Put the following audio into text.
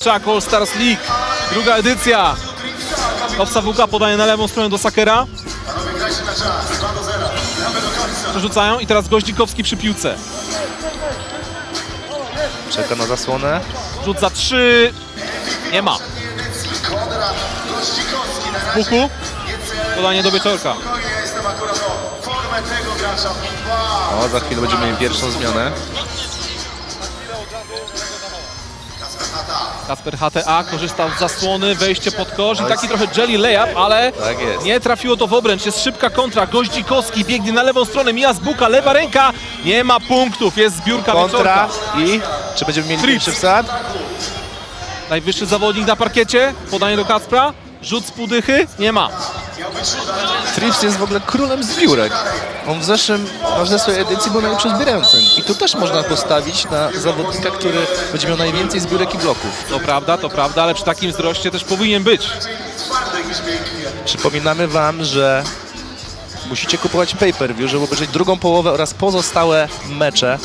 Czak All Stars League, druga edycja. Owca WK podaje na lewą stronę do Sakera. Przerzucają i teraz Goździkowski przy piłce. Czeka na zasłonę. Rzut za trzy. Nie ma. Z buku. Podanie do Wieczorka. O, za chwilę będziemy mieli pierwszą zmianę. Kasper HTA korzystał z zasłony, wejście pod kosz i taki trochę jelly layup, ale Tak jest. nie trafiło to w obręcz. Jest szybka kontra. Goździkowski biegnie na lewą stronę, mija z buka, lewa ręka. Nie ma punktów, jest zbiórka Kontra Wieczorka. i czy będziemy mieli Trips. pierwszy wsad? Najwyższy zawodnik na parkiecie, podanie do Kacpra, rzut z półdychy, nie ma. Trips jest w ogóle królem zbiórek. On w zeszłym, w zeszłej edycji był najlepszym zbierającym. I tu też można postawić na zawodnika, który będzie miał najwięcej zbiórek i bloków. To prawda, to prawda, ale przy takim wzroście też powinien być. Przypominamy wam, że musicie kupować pay-per-view, żeby obejrzeć drugą połowę oraz pozostałe mecze